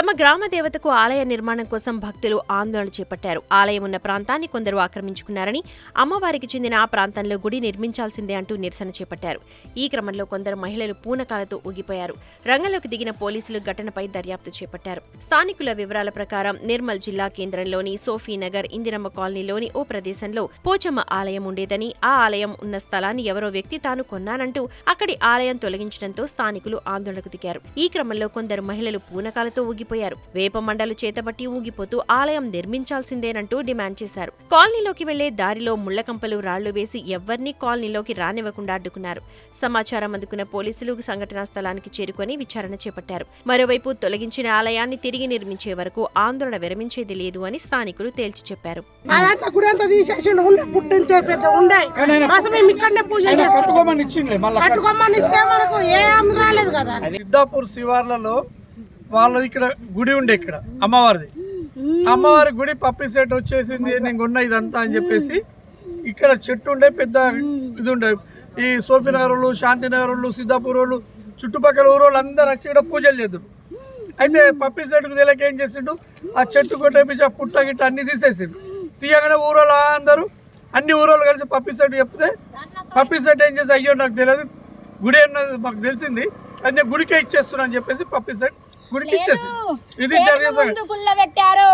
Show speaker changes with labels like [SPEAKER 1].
[SPEAKER 1] తమ గ్రామ దేవతకు ఆలయ నిర్మాణం కోసం భక్తులు ఆందోళన చేపట్టారు. ఆలయం ఉన్న ప్రాంతాన్ని కొందరు ఆక్రమించుకున్నారని అమ్మవారికి చెందిన ఆ ప్రాంతంలో గుడి నిర్మించాల్సిందే అంటూ నిరసన చేపట్టారు. ఈ క్రమంలో కొందరు మహిళలు పూనకాలతో ఊగిపోయారు. రంగంలోకి దిగిన పోలీసులు ఘటనపై దర్యాప్తు చేపట్టారు. స్థానికుల వివరాల ప్రకారం నిర్మల్ జిల్లా కేంద్రంలోని సోఫీనగర్ ఇందిరమ్మ కాలనీలోని ఓ ప్రదేశంలో పోచమ్మ ఆలయం ఉండేదని ఆ ఆలయం ఉన్న స్థలాన్ని ఎవరో వ్యక్తి తాను కొన్నానంటూ అక్కడి ఆలయం తొలగించడంతో స్థానికులు ఆందోళనకు దిగారు. ఈ క్రమంలో కొందరు మహిళలు పూనకాలతో ఊగిపోయారు వేప మండలు చేతబట్టి ఊగిపోతూ ఆలయం నిర్మించాల్సిందేనంటూ డిమాండ్ చేశారు. కాలనీలోకి వెళ్ళే దారిలో ముళ్ళకంపలు రాళ్ళు వేసి ఎవ్వరినీ కాలనీలోకి రానివ్వకుండా అడ్డుకున్నారు. సమాచారం అందుకున్న పోలీసులు సంఘటనా స్థలానికి చేరుకొని విచారణ చేపట్టారు. మరోవైపు తొలగించిన ఆలయాన్ని తిరిగి నిర్మించే వరకు ఆందోళన విరమించేది లేదు అని స్థానికులు తేల్చి చెప్పారు.
[SPEAKER 2] సిద్ధాపూర్ శివార్లలో వాళ్ళది ఇక్కడ గుడి ఉండే ఇక్కడ అమ్మవారిది. అమ్మవారి గుడి పప్పి సెట్ వచ్చేసింది నేను కొన్న ఇదంతా అని చెప్పేసి ఇక్కడ చెట్టు ఉండే పెద్ద ఇది ఉండే. ఈ సోఫీనగర్ వాళ్ళు శాంతినగర్ సిద్ధాపూర్ వాళ్ళు చుట్టుపక్కల ఊరు వాళ్ళు అందరూ వచ్చి ఇక్కడ పూజలు చేద్దారు. అయితే పప్పి సెట్కు తెలియక ఏం చేసిండు? ఆ చెట్టు కొట్టేపించి ఆ పుట్ట గిట్ట అన్ని తీసేసిండు. తీయగానే ఊరోళ్ళు అందరూ అన్ని ఊరోళ్ళు కలిసి పప్పి సెట్ చెప్తే పప్పి సెట్ ఏం చేసి అయ్యో నాకు తెలియదు గుడి అన్నది మాకు తెలిసింది అదే గుడికే ఇచ్చేస్తున్నా అని చెప్పేసి పప్పి సెట్ గుడికి ఇచ్చేసి ఇది జరిగే
[SPEAKER 3] గుళ్ళ పెట్టారు.